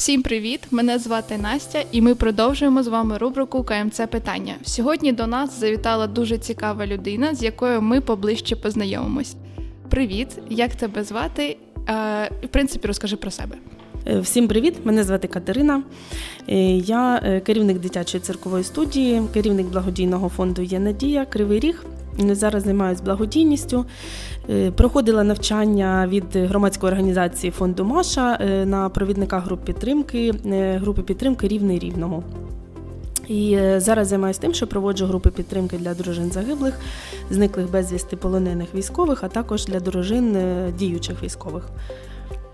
Всім привіт! Мене звати Настя, і ми продовжуємо з вами рубрику КМЦ питання. Сьогодні до нас завітала дуже цікава людина, з якою ми поближче познайомимось. Привіт, як тебе звати? Е, в принципі, розкажи про себе. Е, Всім привіт! Мене звати Катерина. Е, Я е, керівник дитячої циркової студії, керівник благодійного фонду Є Надія Кривий Ріг. Зараз займаюся благодійністю. Проходила навчання від громадської організації фонду Маша на провідника груп підтримки, групи підтримки Рівний Рівного. І зараз займаюся тим, що проводжу групи підтримки для дружин загиблих, зниклих безвісти полонених військових, а також для дружин діючих військових.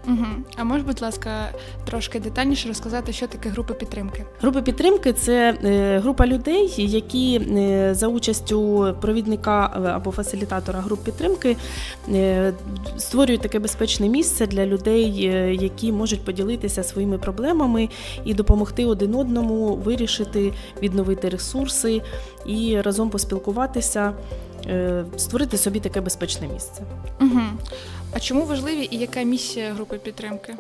Угу. А можеш, будь ласка, трошки детальніше розказати, що таке група підтримки? Групи підтримки це е, група людей, які е, за участю провідника е, або фасилітатора груп підтримки створюють таке безпечне місце для людей, які можуть поділитися своїми проблемами і допомогти один одному вирішити, відновити ресурси і разом поспілкуватися, створити собі таке безпечне місце. Угу. А чому важливі і яка місія групи підтримки?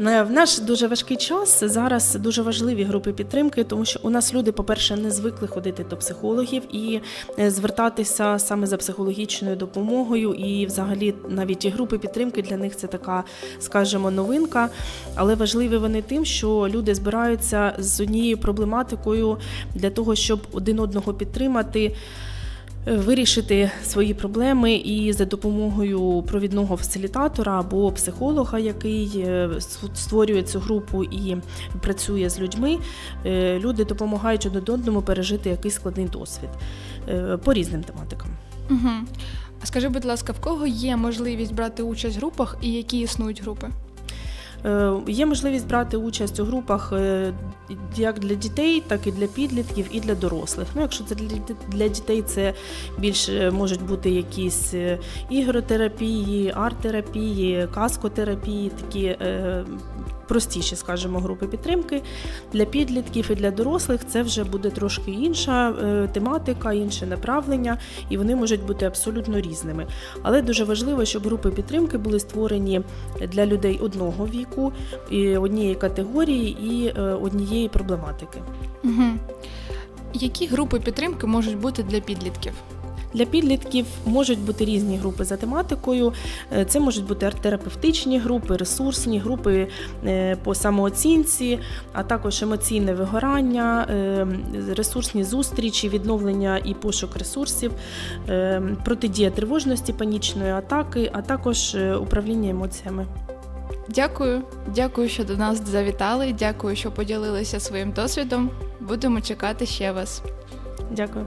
Е, В наш дуже важкий час зараз дуже важливі групи підтримки, тому що у нас люди, по-перше, не звикли ходити до психологів і е, звертатися саме за психологічною допомогою. І, взагалі, навіть і групи підтримки для них це така, скажімо, новинка. Але важливі вони тим, що люди збираються з однією проблематикою для того, щоб один одного підтримати. Вирішити свої проблеми і за допомогою провідного фасилітатора або психолога, який е, створює цю групу і працює з людьми, е, люди допомагають один одному пережити якийсь складний досвід е, по різним тематикам. Угу. А скажи, будь ласка, в кого є можливість брати участь в групах і які існують групи? Е, Є можливість брати участь у групах е, як для дітей, так і для підлітків, і для дорослих. Ну, якщо це для дітей, це більше можуть бути якісь е, ігротерапії, арт-терапії, каскотерапії, такі простіші, скажімо, групи підтримки. Для підлітків і для дорослих це вже буде трошки інша е, тематика, інше направлення, і вони можуть бути абсолютно різними. Але дуже важливо, щоб групи підтримки були створені для людей одного віку, однієї категорії і е, однієї проблематики. Угу. Які групи підтримки можуть бути для підлітків? Для підлітків можуть бути різні групи за тематикою. Е, Це можуть бути арт-терапевтичні групи, ресурсні групи е, по самооцінці, а також емоційне вигорання, е, ресурсні зустрічі, відновлення і пошук ресурсів, протидія тривожності, панічної атаки, а також управління емоціями. Дякую, дякую, що до нас завітали. Дякую, що поділилися своїм досвідом. Будемо чекати ще вас. Дякую.